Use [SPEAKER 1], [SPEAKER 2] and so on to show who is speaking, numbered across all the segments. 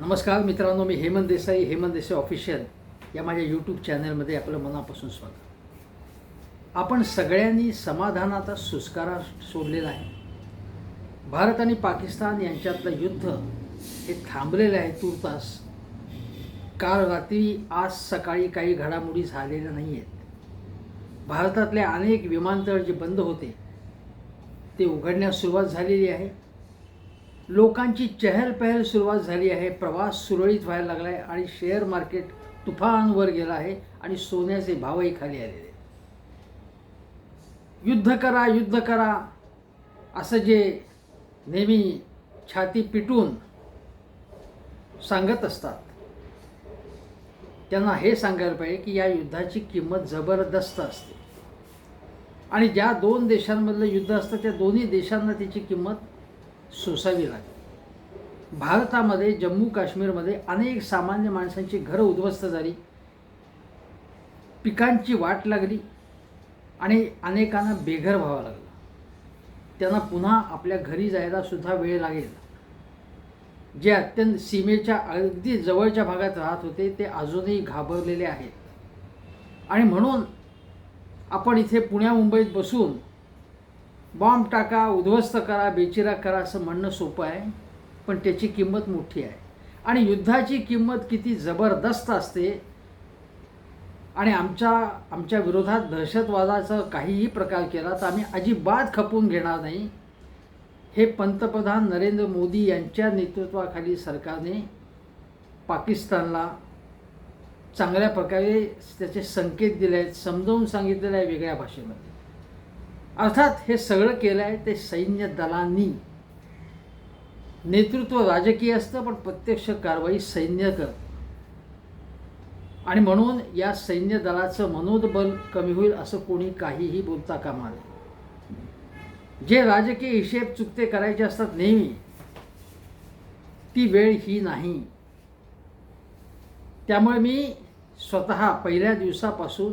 [SPEAKER 1] नमस्कार मित्रांनो मी हेमंत देसाई हेमंत देसाई ऑफिशियल या माझ्या यूट्यूब चॅनलमध्ये आपलं मनापासून स्वागत. आपण सगळ्यांनी समाधानाचा सुस्कारा सोडलेला आहे. भारत आणि पाकिस्तान यांच्यातलं युद्ध हे थांबलेलं आहे तुर्तास. काल रात्री आज सकाळी काही घडामोडी झालेल्या नाही आहेत भारतातले अनेक विमानतळ जे बंद होते ते उघडण्यास सुरुवात झालेली आहे. लोकांची चहलपहल सुरुवात झाली आहे. प्रवास सुरळीत व्हायला लागला आहे आणि शेअर मार्केट तुफानवर गेला आहे आणि सोन्याचे भावही खाली आलेले आहेत. युद्ध करा युद्ध करा असं जे नेहमी छाती पिटून सांगत असतात. त्यांना हे सांगायला पाहिजे की या युद्धाची किंमत जबरदस्त असते. आणि ज्या दोन देशांमधलं युद्ध असतं त्या दोन्ही देशांना त्याची किंमत सोसावी लागली. भारतामध्ये जम्मू काश्मीरमध्ये अनेक सामान्य माणसांची घरं उद्ध्वस्त झाली. पिकांची वाट लागली आणि अनेकांना बेघर व्हावं लागलं. त्यांना पुन्हा आपल्या घरी जायला सुद्धा वेळ लागेल. जे अत्यंत सीमेच्या अगदी जवळच्या भागात राहत होते ते अजूनही घाबरलेले आहेत. आणि म्हणून आपण इथे पुण्या मुंबईत बसून बॉम्ब टाका उद्ध्वस्त करा बेचिरा करा असं म्हणणं सोपं आहे पण त्याची किंमत मोठी आहे. आणि युद्धाची किंमत किती जबरदस्त असते. आणि आमच्या आमच्या विरोधात दहशतवादाचा काहीही प्रकार केला तर आम्ही अजिबात खपून घेणार नाही. हे पंतप्रधान नरेंद्र मोदी यांच्या नेतृत्वाखाली सरकारने पाकिस्तानला चांगल्या प्रकारे त्याचे संकेत दिले आहेत समजावून सांगितलेलं आहे वेगळ्या भाषेमध्ये. अर्थात हे सगळं केलं आहे ते सैन्य दलांनी. नेतृत्व राजकीय असतं पण प्रत्यक्ष कारवाई सैन्य करतं आणि म्हणून या सैन्य दलाचं मनोबल कमी होईल असं कोणी काहीही बोलता कामा नये. जे राजकीय हिशेब चुकते करायचे असतात नेहमी ती वेळ ही नाही. त्यामुळे मी स्वतः पहिल्या दिवसापासून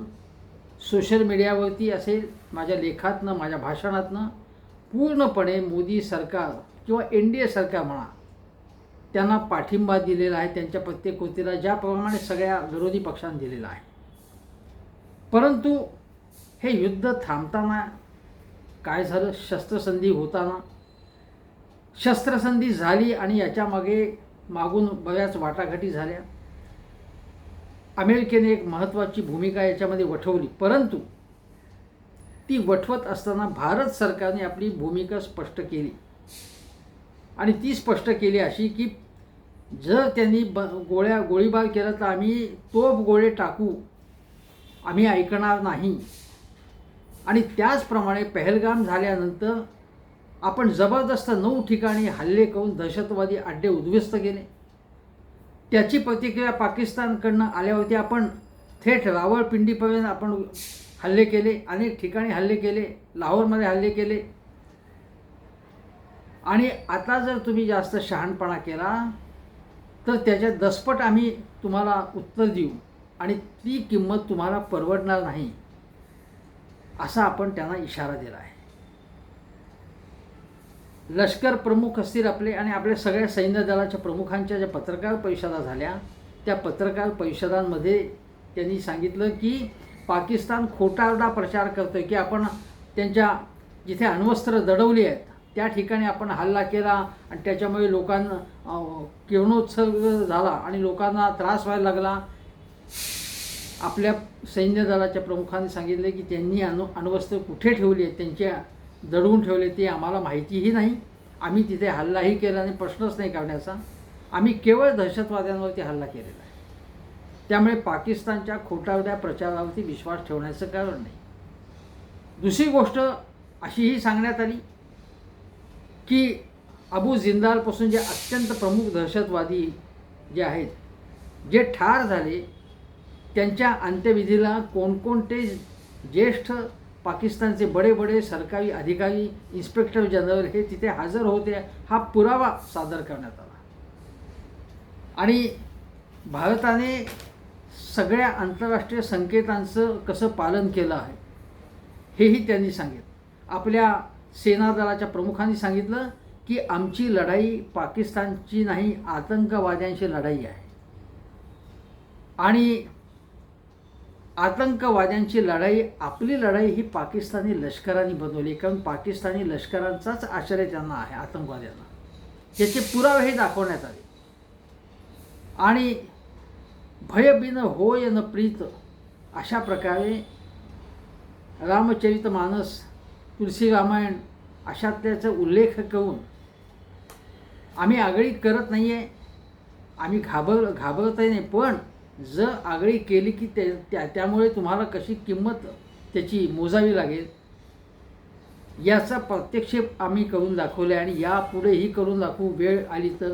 [SPEAKER 1] सोशल मीडियावरती असेल माझ्या लेखातनं माझ्या भाषणातनं पूर्णपणे मोदी सरकार किंवा एन डी ए सरकार म्हणा त्यांना पाठिंबा दिलेला आहे त्यांच्या प्रत्येक कृतीला ज्याप्रमाणे सगळ्या विरोधी पक्षांनी दिलेला आहे. परंतु हे युद्ध थांबताना काय झालं? शस्त्रसंधी होताना. शस्त्रसंधी झाली आणि याच्यामागे मागून बऱ्याच वाटाघाटी झाल्या. अमेरिकेने एक महत्त्वाची भूमिका याच्यामध्ये वठवली. परंतु ती वठवत असताना भारत सरकारने आपली भूमिका स्पष्ट केली. आणि ती स्पष्ट केली अशी की जर त्यांनी ब गोळ्या गोळीबार केला तर आम्ही तोफ गोळे टाकू आम्ही ऐकणार नाही. आणि त्याचप्रमाणे पहलगाम झाल्यानंतर आपण जबरदस्त नऊ ठिकाणी हल्ले करून दहशतवादी अड्डे उद्ध्वस्त केले. त्याची प्रतिक्रिया पाकिस्तानकडनं आल्यावरती आपण थेट रावळपिंडीपर्यंत आपण हल्ले केले अनेक ठिकाणी हल्ले केले लाहोरमध्ये हल्ले केले. आणि आता जर तुम्ही जास्त शहाणपणा केला तर त्याच्या दसपट आम्ही तुम्हाला उत्तर देऊ आणि ती किंमत तुम्हाला परवडणार नाही असा आपण त्यांना इशारा दिला आहे. लष्कर प्रमुख असतील आपले आणि आपल्या सगळ्या सैन्य दलाच्या प्रमुखांच्या ज्या पत्रकार परिषदा झाल्या त्या पत्रकार परिषदांमध्ये त्यांनी सांगितलं की पाकिस्तान खोटारडा प्रचार करतो की आपण त्यांच्या जिथे अण्वस्त्र दडवली आहेत त्या ठिकाणी आपण हल्ला केला आणि त्याच्यामुळे लोकांना किरणोत्सर्ग झाला आणि लोकांना त्रास व्हायला लागला. आपल्या सैन्य दलाच्या प्रमुखांनी सांगितले की त्यांनी अणु अण्वस्त्र कुठे ठेवली आहेत त्यांच्या दडवून ठेवले ते आम्हाला माहितीही नाही. आम्ही तिथे हल्लाही केला आणि प्रश्नच नाही करण्याचा. आम्ही केवळ दहशतवाद्यांवरती हल्ला केलेला आहे. त्यामुळे पाकिस्तानच्या खोटारड्या प्रचारावरती विश्वास ठेवण्याचं कारण नाही. दुसरी गोष्ट अशीही सांगण्यात आली की अबू जिंदालपासून जे अत्यंत प्रमुख दहशतवादी जे आहेत जे ठार झाले त्यांच्या अंत्यविधीला कोणकोणते ज्येष्ठ पाकिस्तानचे बडे बडे सरकारी अधिकारी इन्स्पेक्टर जनरल हे तिथे हजर होते हा पुरावा सादर करण्यात आला. आणि भारताने सगळ्या आंतरराष्ट्रीय संकेतांचं कसं पालन केलं आहे हेही त्यांनी सांगितलं. आपल्या सेना दलाच्या प्रमुखांनी सांगितलं की आमची लढाई पाकिस्तानची नाही आतंकवाद्यांची लढाई आहे. आणि आतंकवाद्यांची लढाई आपली लढाई ही पाकिस्तानी लष्कराने बनवली कारण पाकिस्तानी लष्करांचाच आश्रय त्यांना आहे आतंकवाद्यांना. याचे पुरावेही दाखवण्यात आले. आणि भयबिन होय न प्रीत. अशा प्रकारे रामचरित मानस तुलसी रामायण अशातल्याचा उल्लेख करून आम्ही आगळी करत नाही आहे आम्ही घाबर घाबरतही नाही. पण जर आगळी केली की ते त्या त्यामुळे तुम्हाला कशी किंमत त्याची मोजावी लागेल? याचा प्रत्यक्षेप आम्ही करून दाखवले आणि यापुढेही करून दाखवू वेळ आली तर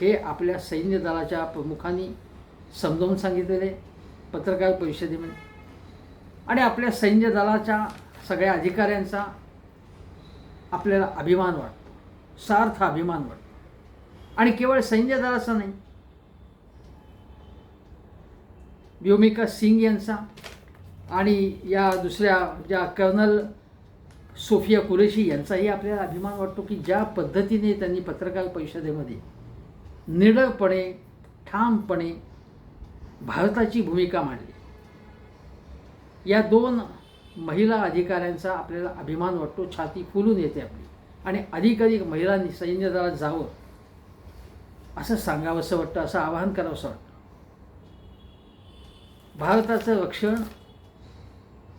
[SPEAKER 1] हे आपल्या सैन्य दलाच्या प्रमुखांनी समजावून सांगितलेले पत्रकार परिषदेमध्ये आणि आपल्या सैन्य दलाच्या सगळ्या अधिकाऱ्यांचा आपल्याला अभिमान वाटतो सार्थ अभिमान वाटतो. आणि केवळ सैन्य दलाचा नाही व्योमिका सिंग यांचा आणि या दुसऱ्या ज्या कर्नल सोफिया कुरेशी यांचाही आपल्याला अभिमान वाटतो की ज्या पद्धतीने त्यांनी पत्रकार परिषदेमध्ये निडरपणे ठामपणे भारताची भूमिका मांडली. या दोन महिला अधिकाऱ्यांचा आपल्याला अभिमान वाटतो छाती फुलून येते आपली. आणि अधिकाधिक महिलांनी सैन्य दलात जावं असं सांगावंसं वाटतं असं आवाहन करावंसं वाटतं. भारताचं रक्षण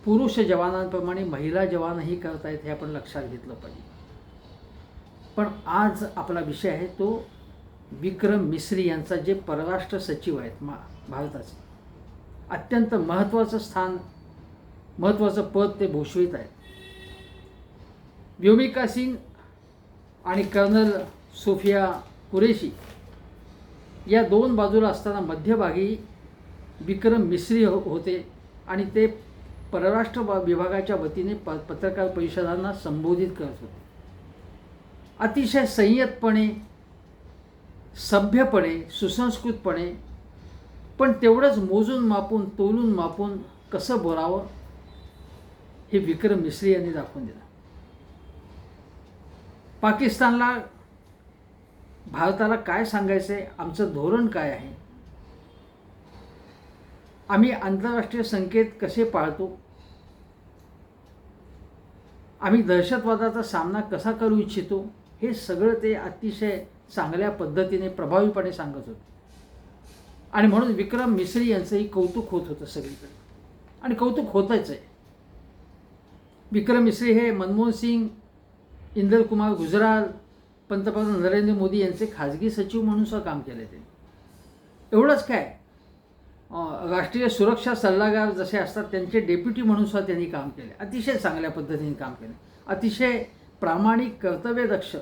[SPEAKER 1] पुरुष जवानांप्रमाणे महिला जवानही करतायत हे आपण लक्षात घेतलं पाहिजे. पण आज आपला विषय आहे तो विक्रम मिश्री यांचा जे परराष्ट्र सचिव आहेत मा भारताचे अत्यंत महत्त्वाचं स्थान महत्त्वाचं पद ते भूषवित आहेत. व्योमिका सिंग आणि कर्नल सोफिया कुरेशी या दोन बाजूला असताना मध्यभागी विक्रम मिश्री हो होते आणि ते परराष्ट्र विभागाच्या वतीने प पत्रकार परिषदांना संबोधित करत होते. अतिशय संयतपणे सभ्यपणे सुसंस्कृतपणे पण तेवढंच मोजून मापून तोलून मापून कसं बोलावं हे विक्रम मिश्री यांनी दाखवून दिलं. पाकिस्तानला भारताला काय सांगायचं आहे आमचं धोरण काय आहे? आम्ही आंतरराष्ट्रीय संकेत कसे पाळतो? आम्ही दहशतवादाचा सामना कसा करू इच्छितो? हे सगळं ते अतिशय चांगल्या पद्धतीने प्रभावीपणे सांगत होते. आणि म्हणून विक्रम मिश्री यांचंही कौतुक होत होतं सगळीकडे. आणि कौतुक होतंच आहे. विक्रम मिश्री हे मनमोहन सिंग इंदर कुमार गुजराल पंतप्रधान नरेंद्र मोदी यांचे खाजगी सचिव म्हणून सुद्धा काम केले त्यांनी एवढंच काय? राष्ट्रीय सुरक्षा सल्लागार जसे असतात त्यांचे डेप्युटी म्हणून सुद्धा त्यांनी काम केले. अतिशय चांगल्या पद्धतीने काम केले. अतिशय प्रामाणिक कर्तव्यदक्ष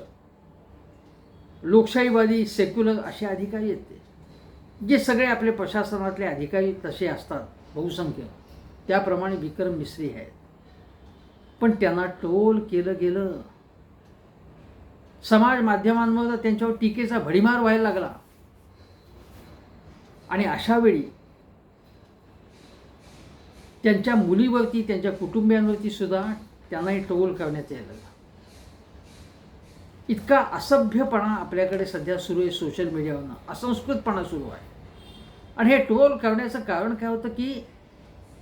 [SPEAKER 1] लोकशाहीवादी सेक्युलर असे अधिकारी आहेत ते. जे सगळे आपले प्रशासनातले अधिकारी तसे असतात बहुसंख्य. त्याप्रमाणे विक्रम मिश्री आहेत. पण त्यांना टोल केलं गेलं. समाज माध्यमांवर त्यांच्यावर टीकेचा भडीमार व्हायला लागला. आणि अशा वेळी त्यांच्या मुलीवरती त्यांच्या कुटुंबियांवरती सुद्धा त्यांनाही टोल करण्यात यायला लागला. इतका असभ्यपणा आपल्याकडे सध्या सुरू आहे सोशल मीडियावरनं असंस्कृतपणा सुरू आहे. आणि हे टोल करण्याचं कारण काय होतं की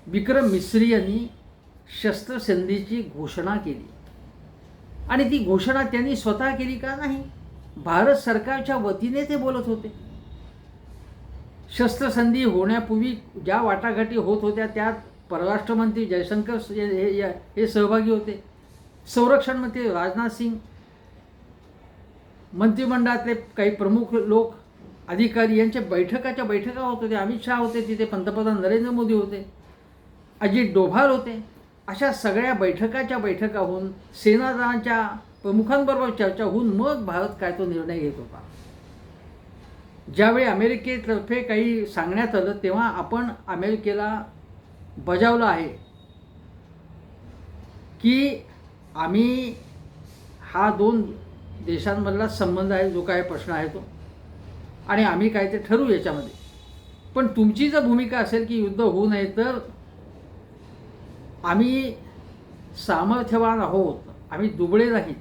[SPEAKER 1] विक्रम मिश्री यांनी शस्त्रसंधीची घोषणा केली. आणि ती घोषणा त्यांनी स्वतः केली का नाही? भारत सरकारच्या वतीने ते बोलत होते. शस्त्रसंधी होण्यापूर्वी ज्या वाटाघाटी होत होत्या त्यात परराष्ट्र मंत्री जयशंकर हे- हे सहभागी होते. संरक्षण मंत्री राजनाथ सिंग मंत्रिमंडळातले काही प्रमुख लोक अधिकारी यांच्या बैठकाच्या बैठका होत होत्या. अमित शहा होते तिथे पंतप्रधान नरेंद्र मोदी होते अजित डोभाल होते. अशा सगळ्या बैठकाच्या बैठका होऊन सेनादलांच्या प्रमुखांबरोबर चर्चा होऊन मग भारत काय तो निर्णय घेत होता. ज्यावेळी अमेरिकेतर्फे काही सांगण्यात आलं तेव्हा आपण अमेरिकेला बजावलं आहे की आम्ही हा दोन देशांमधला संबंध आहे जो काय प्रश्न आहे तो. आणि आम्ही काय ते ठरवू याच्यामध्ये. पण तुमची जर भूमिका असेल की युद्ध होऊ नये तर आम्ही सामर्थ्यवान आहोत. आम्ही दुबळे नाहीत.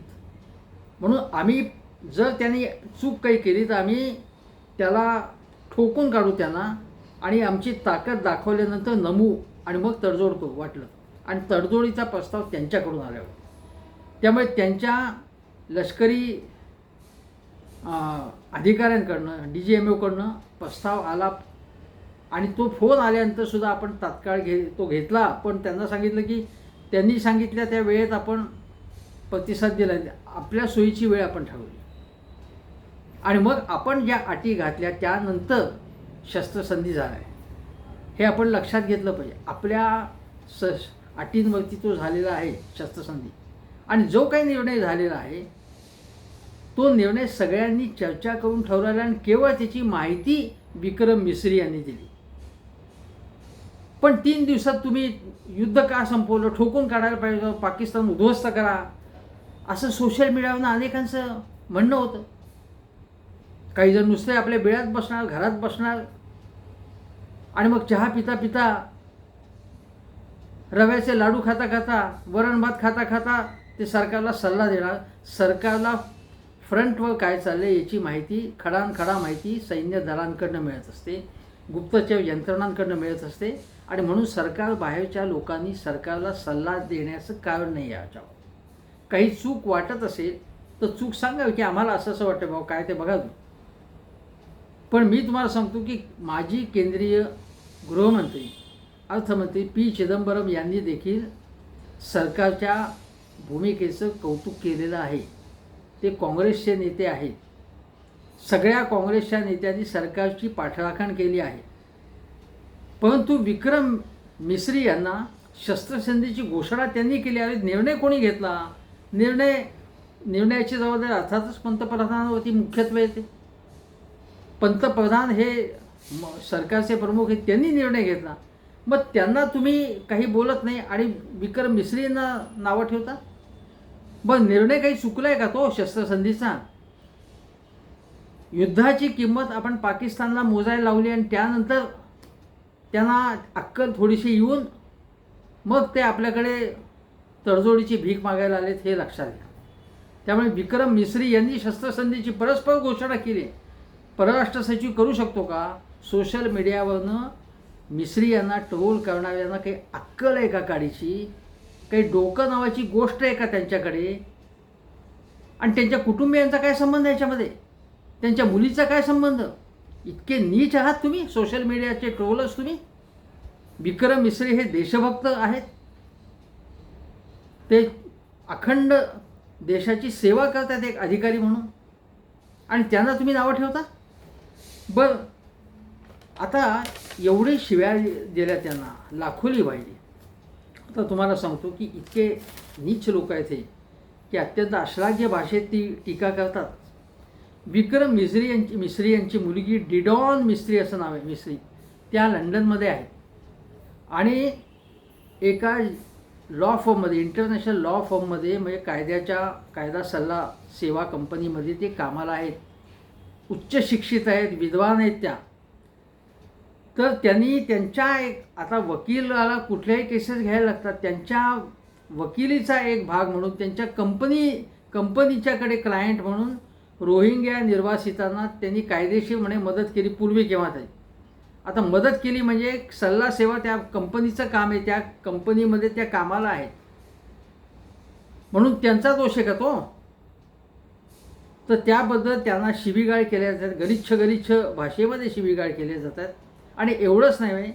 [SPEAKER 1] म्हणून आम्ही जर त्यांनी चूक काही केली तर आम्ही त्याला ठोकून काढू त्यांना आणि आमची ताकद दाखवल्यानंतर नमू आणि मग तडजोड करू वाटलं. आणि तडजोडीचा प्रस्ताव त्यांच्याकडून आल्यावर. त्यामुळे त्यांच्या लष्करी अधिकाऱ्यांकडनं डी जी एम ओकडनं प्रस्ताव आला आणि तो फोन आल्यानंतर सुद्धा आपण तात्काळ घे तो घेतला. पण त्यांना सांगितलं की त्यांनी सांगितल्या त्या वेळेत आपण प्रतिसाद दिला आपल्या सोयीची वेळ आपण ठरवली. आणि मग आपण ज्या अटी घातल्या त्यानंतर शस्त्रसंधी झाला. आहे हे आपण लक्षात घेतलं पाहिजे. आपल्या स अटींवरती तो झालेला आहे शस्त्रसंधी. आणि जो काही निर्णय झालेला आहे तो निर्णय सगळ्यांनी चर्चा करून ठरवला आणि केवळ त्याची माहिती विक्रम मिश्री यांनी दिली. पण तीन दिवसात तुम्ही युद्ध का संपवलं? ठोकून काढायला पाहिजे पाकिस्तान उद्ध्वस्त करा. असं सोशल मीडियावरनं अनेकांचं म्हणणं होतं. काही जण नुसते आपल्या बिळात बसणार घरात बसणार. आणि मग चहा पिता पिता रव्याचे लाडू खाता खाता वरण भात खाता खाता ते सरकारला सल्ला देणार. सरकारला फ्रंटवर काय चाललं याची माहिती खडानखडा माहिती सैन्य दलांकडनं मिळत असते. गुप्तचर यंत्रणांकडनं मिळत असते. आणि म्हणून सरकार बाहेरच्या लोकांनी सरकारला सल्ला देण्याचं कारण नाही याच्यावर. काही चूक वाटत असेल तर चूक सांगावी की आम्हाला असं असं वाटतं भाऊ काय ते बघा तुम्ही. पण मी तुम्हाला सांगतो की माजी केंद्रीय गृहमंत्री अर्थमंत्री पी चिदंबरम यांनी देखील सरकारच्या भूमिकेचं कौतुक केलेलं आहे. ते काँग्रेसचे नेते आहेत. सगळ्या काँग्रेसच्या नेत्यांनी सरकारची पाठराखण केली आहे. परंतु विक्रम मिश्री यांना शस्त्रसंधीची घोषणा त्यांनी केली आहे. निर्णय कोणी घेतला? निर्णय निर्णयाची जबाबदारी अर्थातच पंतप्रधानावरती मुख्यत्वे येते. पंतप्रधान हे म- सरकारचे प्रमुख आहेत त्यांनी निर्णय घेतला. मग त्यांना तुम्ही काही बोलत नाही आणि विक्रम मिश्रींना नावं ठेवता? बरं निर्णय काही चुकला आहे का तो? शस्त्रसंधीचा. युद्धाची किंमत आपण पाकिस्तानला मोजायला लावली आणि त्यानंतर त्यांना अक्कल थोडीशी येऊन मग ते आपल्याकडे तडजोडीची भीक मागायला आलेत हे लक्षात घ्या. त्यामुळे विक्रम मिश्री यांनी शस्त्रसंधीची परस्पर घोषणा केली. परराष्ट्र सचिव करू शकतो का? सोशल मीडियावरनं मिश्री यांना ट्रोल करणाऱ्यांना काही अक्कल आहे का काडीची काही डोकं नावाची गोष्ट आहे का त्यांच्याकडे? आणि त्यांच्या कुटुंबियांचा काय संबंध याच्यामध्ये? त्यांच्या मुलीचा काय संबंध? इतके नीच आहात तुम्ही सोशल मीडियाचे ट्रोलर्स तुम्ही? विक्रम मिश्री हे देशभक्त आहेत. ते अखंड देशाची सेवा करतात एक अधिकारी म्हणून. आणि त्यांना तुम्ही नावं ठेवता? बरं. आता एवढे शिव्या दिल्या त्यांना लाखोली वाहिली आता तुम्हाला सांगतो की इतके नीच लोक आहेत हे की अत्यंत अश्लाघ्य भाषेत ती टीका करतात. विक्रम मिश्री यांची मिश्री यांची मुलगी डिडॉन मिस्त्री असं नाव आहे मिस्त्री त्या लंडनमध्ये आहेत आणि एका लॉ फॉर्ममध्ये इंटरनॅशनल लॉ फॉर्ममध्ये म्हणजे कायद्याच्या कायदा सल्ला सेवा कंपनीमध्ये ते कामाला आहेत. उच्च शिक्षित आहेत विद्वान आहेत त्या. तर त्यांनी त्यांच्या एक आता वकिलाला कुठल्याही केसेस घ्यायला लागतात त्यांच्या वकिलीचा एक भाग म्हणून त्यांच्या कंपनी कंपनीच्याकडे क्लायंट म्हणून रोहिंग्या निर्वासितांना त्यांनी कायदेशीर म्हणे मदत केली पूर्वी केव्हा तरी. आता मदत केली म्हणजे एक सल्ला सेवा त्या कंपनीचं काम आहे त्या कंपनीमध्ये त्या कामाला आहे. म्हणून त्यांचा दोष आहे का तो? तर त्याबद्दल त्यांना शिवीगाळ केल्या जातात गलिच्छ गलिच्छ भाषेमध्ये शिवीगाळ केल्या जातात. आणि एवढंच नाही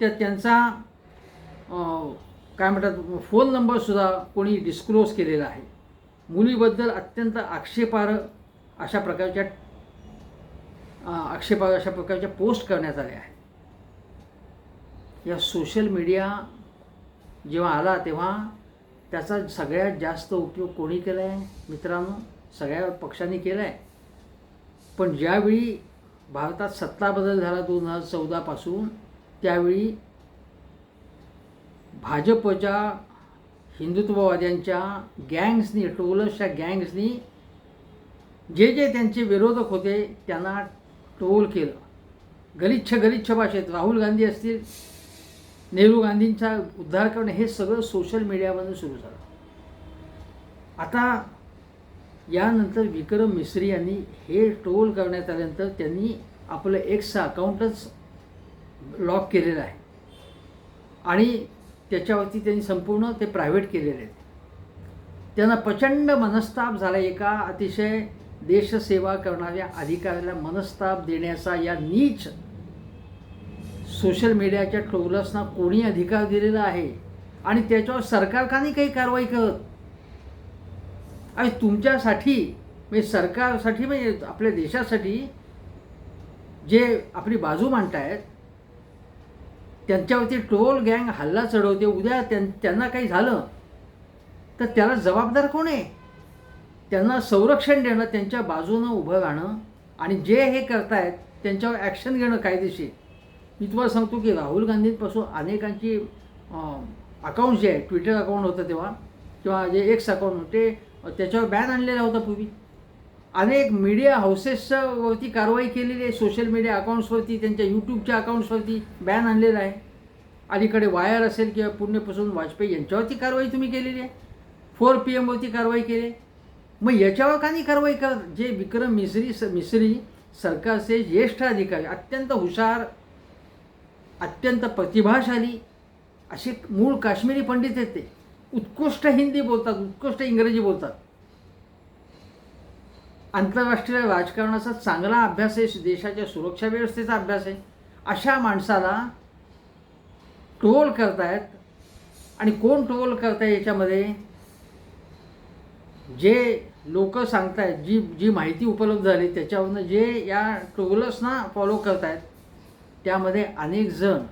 [SPEAKER 1] तर त्यांचा काय म्हणतात फोन नंबरसुद्धा कोणी डिस्क्लोज केलेला आहे. मुलीबद्दल अत्यंत आक्षेपार्ह अशा प्रकारच्या आक्षेपार्ह अशा प्रकारच्या पोस्ट करण्यात आल्या आहेत. या सोशल मीडिया जेव्हा आला तेव्हा त्याचा सगळ्यात जास्त उपयोग कोणी केला आहे मित्रांनो सगळ्या पक्षांनी केला आहे पण ज्यावेळी भारतात सत्ता बदल झाला दोन हजार चौदापासून त्यावेळी भाजपच्या हिंदुत्ववाद्यांच्या गँग्सनी टोलर्सच्या गँग्सनी जे जे त्यांचे विरोधक होते त्यांना टोल केलं. गलिच्छ गलिच्छ भाषेत राहुल गांधी असतील नेहरू गांधींचा उद्धार करणं हे सगळं सोशल मीडियामधून सुरू झालं. आता यानंतर विक्रम मिस्त्री यांनी हे ट्रोल करण्यात आल्यानंतर त्यांनी आपलं एक्सचं अकाउंटच लॉक केलेलं आहे. आणि त्याच्यावरती त्यांनी संपूर्ण ते प्रायव्हेट केलेले आहेत. त्यांना प्रचंड मनस्ताप झाला. एका अतिशय देशसेवा करणाऱ्या अधिकाऱ्याला मनस्ताप देण्याचा या नीच सोशल मीडियाच्या ट्रोलर्सना कोणी अधिकार दिलेला आहे? आणि त्याच्यावर सरकार का नाही काही कारवाई करत आणि तुमच्यासाठी म्हणजे सरकारसाठी म्हणजे आपल्या देशासाठी जे आपली बाजू मांडतायत त्यांच्यावरती ट्रोल गँग हल्ला चढवते. उद्या त्यां त्यांना काही झालं तर त्याला जबाबदार कोण आहे? त्यांना संरक्षण देणं त्यांच्या बाजूनं उभं राहणं आणि जे हे करतायत त्यांच्यावर ॲक्शन घेणं कायदेशीर. मी तुम्हाला सांगतो की राहुल गांधींपासून अनेकांची अकाउंट जे आहे ट्विटर अकाउंट होतं तेव्हा किंवा जे एक्स अकाउंट होते त्याच्यावर बॅन आणलेला होता पूर्वी. अनेक मीडिया हाऊसेसच्यावरती कारवाई केलेली आहे. सोशल मीडिया अकाउंट्सवरती त्यांच्या यूट्यूबच्या अकाउंट्सवरती बॅन आणलेला आहे. अलीकडे वायर असेल किंवा पुण्यपासून वाजपेयी यांच्यावरती कारवाई तुम्ही केलेली आहे. फोर पी एमवरती कारवाई केली आहे. मग याच्यावर का नाही कारवाई कर जे विक्रम मिश्री स मिश्री सरकारचे ज्येष्ठ अधिकारी अत्यंत हुशार अत्यंत प्रतिभाशाली असे मूळ काश्मीरी पंडित आहेत ते. उत्कृष्ट हिंदी बोलतात उत्कृष्ट इंग्रजी बोलतात. आंतरराष्ट्रीय राजकारणाचा चांगला अभ्यास आहे देशाच्या सुरक्षा व्यवस्थेचा अभ्यास आहे. अशा माणसाला ट्रोल करतायत आणि कोण ट्रोल करताय याच्यामध्ये? जे लोक सांगतायत जी जी माहिती उपलब्ध झाली त्याच्यावरनं जे या ट्रोलर्सना फॉलो करतायत त्यामध्ये अनेक जण.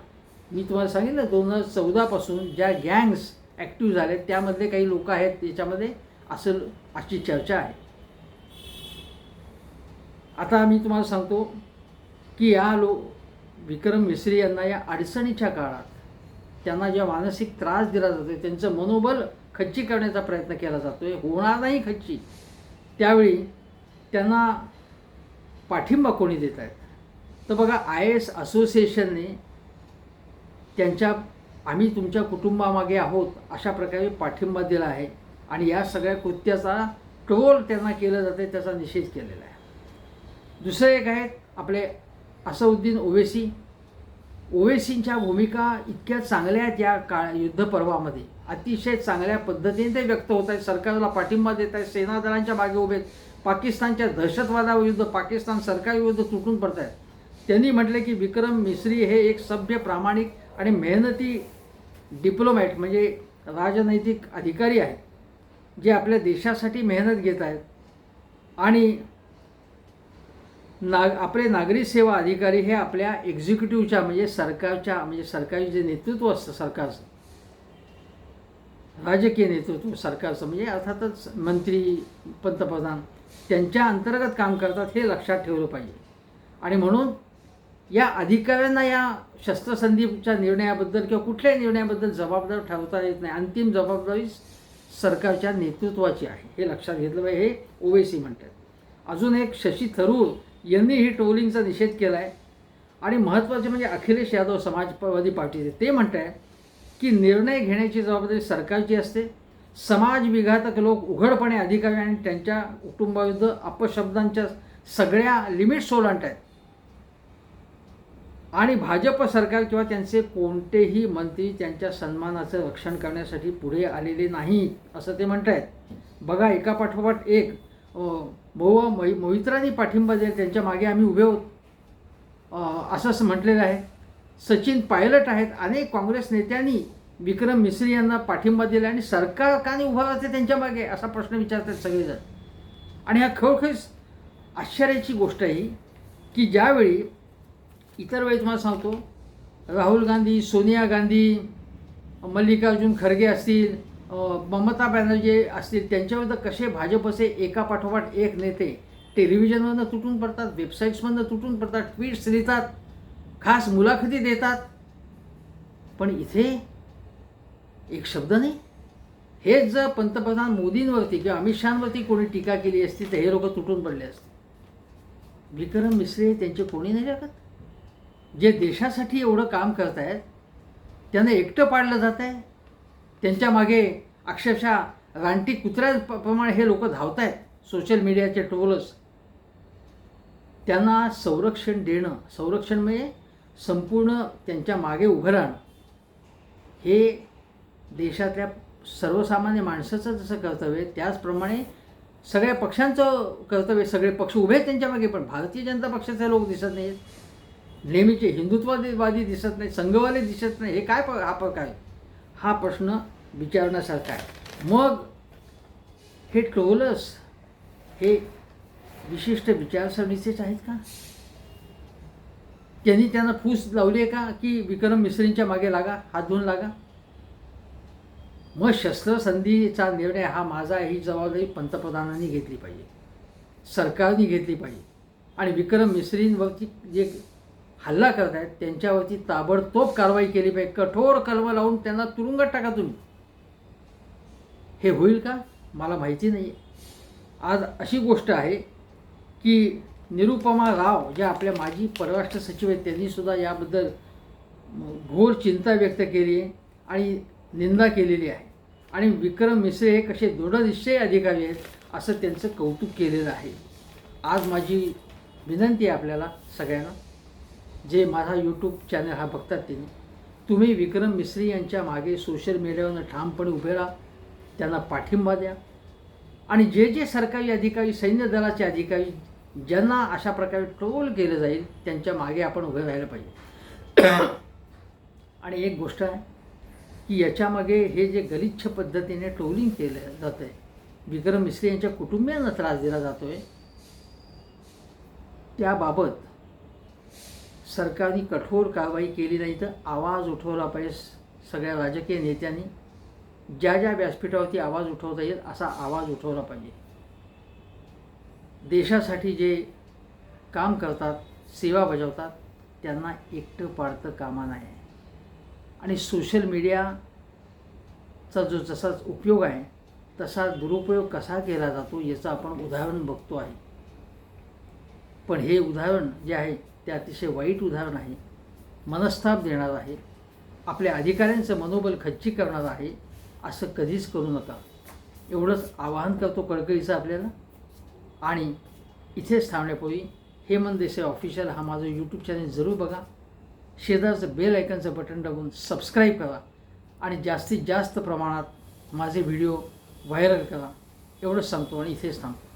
[SPEAKER 1] मी तुम्हाला सांगितलं दोन हजार चौदापासून ज्या गँग्स ॲक्टिव्ह झाले त्यामधले काही लोक आहेत त्याच्यामध्ये असं अशी चर्चा आहे. आता मी तुम्हाला सांगतो की या लो विक्रम मिश्री यांना या अडचणीच्या काळात त्यांना ज्या मानसिक त्रास दिला जातो त्यांचं मनोबल खच्ची करण्याचा प्रयत्न केला जातो आहे होणार नाही खच्ची त्यावेळी त्यांना पाठिंबा कोणी देत आहेत? तर बघा आय एस असोसिएशनने त्यांच्या आम्ही तुमच्या कुटुंबामागे आहोत अशा प्रकारे पाठिंबा दिला आहे. आणि या सगळ्या कृत्याचा ट्रोल त्यांना केलं जाते त्याचा निषेध केलेला आहे. दुसरं एक आहेत आपले असउद्दीन ओवेसी. ओवेसींच्या भूमिका इतक्या चांगल्या आहेत या काळ युद्धपर्वामध्ये अतिशय चांगल्या पद्धतीने ते व्यक्त होत आहेत. सरकारला पाठिंबा देत आहेत. सेनादलांच्या मागे उभे आहेत. पाकिस्तानच्या दहशतवादाविरुद्ध पाकिस्तान सरकारविरुद्ध तुटून पडत आहेत. त्यांनी म्हटले की विक्रम मिश्री हे एक सभ्य प्रामाणिक आणि मेहनती डिप्लोमॅट म्हणजे राजनैतिक अधिकारी आहेत जे आपल्या देशासाठी मेहनत घेत आहेत. आणि नाग आपले नागरी सेवा अधिकारी हे आपल्या एक्झिक्युटिव्हच्या म्हणजे सरकारच्या म्हणजे सरकारी जे नेतृत्व असतं सरकारचं राजकीय नेतृत्व सरकारचं म्हणजे अर्थातच मंत्री पंतप्रधान त्यांच्या अंतर्गत काम करतात हे लक्षात ठेवलं पाहिजे. आणि म्हणून या अधिकाऱ्यांना या शस्त्रसंधीच्या निर्णयाबद्दल किंवा कुठल्याही निर्णयाबद्दल जबाबदार ठरवता येत नाही. अंतिम जबाबदारी सरकारच्या नेतृत्वाची आहे. हे लक्षात घेतलं पाहिजे. हे ओवेसी म्हणतात. अजून एक शशी थरूर यांनी ही ट्रोलिंगचा निषेध केला आहे आणि महत्त्वाचे म्हणजे अखिलेश यादव समाजवादी पार्टीचे. ते म्हणत आहे की निर्णय घेण्याची जबाबदारी सरकारची असते. समाज विघातक लोक उघडपणे अधिकारी आणि त्यांच्या कुटुंबाविरुद्ध अपशब्दांच्या सगळ्या लिमिट्स ओलांडत आहेत आणि भाजप सरकार किंवा त्यांचे कोणतेही मंत्री त्यांच्या सन्मानाचं रक्षण करण्यासाठी पुढे आलेले नाही असं ते म्हणत आहेत बघा एका पाठोपाठ एक बहु मोहि मोहित्रांनी पाठिंबा दिला त्यांच्या मागे आम्ही उभे आहोत. असं म्हटलेलं आहे. सचिन पायलट आहेत. अनेक काँग्रेस नेत्यांनी विक्रम मिश्री यांना पाठिंबा दिला आणि सरकार का नाही उभं राहते त्यांच्या मागे असा प्रश्न विचारतात सगळेजण. आणि ह्या खरोखरच आश्चर्याची गोष्ट आहे की ज्यावेळी इतर वेळी तुम्हाला सांगतो राहुल गांधी सोनिया गांधी मल्लिकार्जुन खरगे असतील ममता बॅनर्जी असतील त्यांच्याविरुद्ध कसे भाजपचे एका पाठोपाठ एक नेते टेलिव्हिजनमधनं तुटून पडतात वेबसाईट्समधनं तुटून पडतात ट्विट्स लिहितात खास मुलाखती देतात पण इथे एक शब्द नाही. हेच जर पंतप्रधान मोदींवरती किंवा अमित शहावरती कोणी टीका केली असती तर हे लोक तुटून पडले असते. विक्रम मिश्रे त्यांचे कोणी नाही लागत? जे देशासाठी एवढं काम करत आहेत त्यांना एकटं पाडलं जात आहे त्यांच्या मागे अक्षरशः रानटी कुत्र्याप्रमाणे हे लोक धावत आहेत सोशल मीडियाचे ट्रोलर्स त्यांना संरक्षण देणं संरक्षण म्हणजे संपूर्ण त्यांच्या मागे उभं राहणं. हे देशातल्या सर्वसामान्य माणसाचं जसं कर्तव्य आहे त्याचप्रमाणे सगळ्या पक्षांचं कर्तव्य सगळे पक्ष उभे आहेत त्यांच्या मागे पण भारतीय जनता पक्षाचे लोक दिसत नाहीत नेहमीचे हिंदुत्ववादी दिसत नाही संघवाले दिसत नाही हे काय प हा काय आहे? हा प्रश्न विचारण्यासारखा आहे. मग हे ट्रोलर्स हे विशिष्ट विचारसरणीचेच आहेत का? त्यांनी त्यांना फूस लावली आहे का की विक्रम मिश्रींच्या मागे लागा हात धुवून लागा? मग शस्त्रसंधीचा निर्णय हा माझा ही जबाबदारी पंतप्रधानांनी घेतली पाहिजे. सरकारने घेतली पाहिजे. आणि विक्रम मिश्रींवरती जे हल्ला करत आहेत. त्यांच्यावरती ताबडतोब कारवाई केली पाहिजे. कठोर कलम लावून त्यांना तुरुंगात टाका तुम्ही. हे होईल का? मला माहिती नाही आज अशी गोष्ट आहे की निरुपमा राव ज्या आपल्या माजी परराष्ट्र सचिव आहेत त्यांनीसुद्धा याबद्दल घोर चिंता व्यक्त केली आहे आणि निंदा केलेली आहे. आणि विक्रम मिश्रे हे कसे दृढनिश्चय अधिकारी आहेत असं त्यांचं कौतुक केलेलं आहे. आज माझी विनंती आहे आपल्याला सगळ्यांना. जे माझा यूट्यूब चॅनल हा बघतात त्यांनी तुम्ही विक्रम मिश्री यांच्या मागे सोशल मीडियावरनं ठामपणे उभे राहा. त्यांना पाठिंबा द्या. आणि जे जे सरकारी अधिकारी सैन्य दलाचे अधिकारी ज्यांना अशा प्रकारे ट्रोल केलं जाईल त्यांच्या मागे आपण उभे राहायला पाहिजे. आणि एक गोष्ट आहे की याच्यामागे हे जे गलिच्छ पद्धतीने ट्रोलिंग केलं जातं आहे विक्रम मिश्री यांच्या कुटुंबियांना त्रास दिला जातो आहे त्याबाबत सरकारने कठोर कारवाई केली नाही तर आवाज उठवला पाहिजे सगळ्या राजकीय नेत्यांनी. ज्या ज्या व्यासपीठावरती आवाज उठवता येईल असा आवाज उठवला पाहिजे. देशासाठी जे काम करतात सेवा बजावतात त्यांना एकटं पाडतं कामा नाही आणि सोशल मीडियाचा जो जसा उपयोग आहे तसा दुरुपयोग कसा केला जातो याचं आपण उदाहरण बघतो आहे. पण हे उदाहरण जे आहे ते अतिशय वाईट उदाहरण आहे. मनस्ताप देणार आहे. आपल्या अधिकाऱ्यांचं मनोबल खच्ची करणार आहे असं कधीच करू नका. एवढंच आवाहन करतो कळकळीचं आपल्याला. आणि इथेच थांबण्यापूर्वी हेमंत देसाई ऑफिशियल हा माझं यूट्यूब चॅनल जरूर बघा. शेजारचं बेल ऐकनचं बटन दाबून सबस्क्राईब करा. आणि जास्तीत जास्त प्रमाणात माझे व्हिडिओ व्हायरल करा. एवढंच सांगतो आणि इथेच थांबतो.